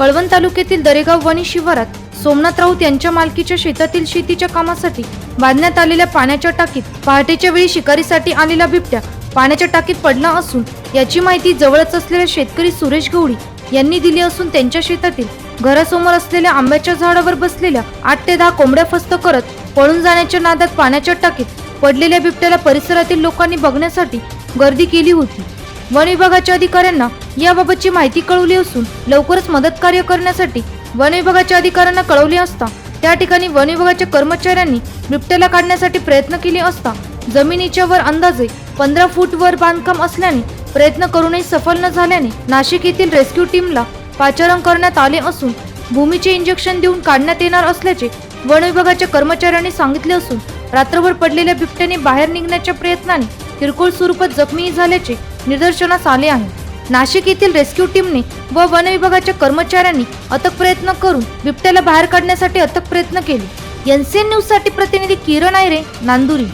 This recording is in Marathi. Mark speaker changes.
Speaker 1: कळवण तालुक्यातील दरेगाव वणी शिवारात सोमनाथ राऊत यांच्या मालकीच्या शेतातील शेतीच्या कामासाठी बांधण्यात आलेल्या पाण्याच्या टाकीत पहाटेच्या वेळी शिकारीसाठी आलेला बिबट्या पाण्याच्या टाकीत पडला असून याची माहिती जवळच असलेल्या शेतकरी सुरेश गवळी यांनी दिली असून त्यांच्या शेतातील घरासमोर असलेल्या आंब्याच्या झाडावर बसलेल्या आठ ते दहा कोंबड्या फस्त करत पळून जाण्याच्या नादात पाण्याच्या टाकीत पडलेल्या बिबट्याला परिसरातील लोकांनी बघण्यासाठी गर्दी केली होती. वन विभागाच्या अधिकाऱ्यांना याबाबतची माहिती कळवली असून लवकरच मदत कार्य करण्यासाठी वन विभागाच्या अधिकाऱ्यांना कळवले असता त्या ठिकाणी वन विभागाच्या कर्मचाऱ्यांनी बिबट्याला काढण्यासाठी प्रयत्न केले असता जमिनीच्या वर अंदाजे पंधरा फूट वर बांधकाम असल्याने प्रयत्न करूनही सफल न झाल्याने नाशिक येथील रेस्क्यू टीमला पाचारण करण्यात आले असून भूमीचे इंजेक्शन देऊन काढण्यात येणार असल्याचे वन विभागाच्या कर्मचाऱ्यांनी सांगितले असून रात्रभर पडलेल्या बिबट्याने बाहेर निघण्याच्या प्रयत्नाने किरकोळ स्वरूपात जखमी झाल्याचे निदर्शनास आले आहे. नाशिक येथील रेस्क्यू टीमने व वन विभागाच्या कर्मचाऱ्यांनी अथक प्रयत्न करून बिबट्याला बाहेर काढण्यासाठी अथक प्रयत्न केले. एनसीएन न्यूजसाठी प्रतिनिधी किरण आयरे नांदुरी.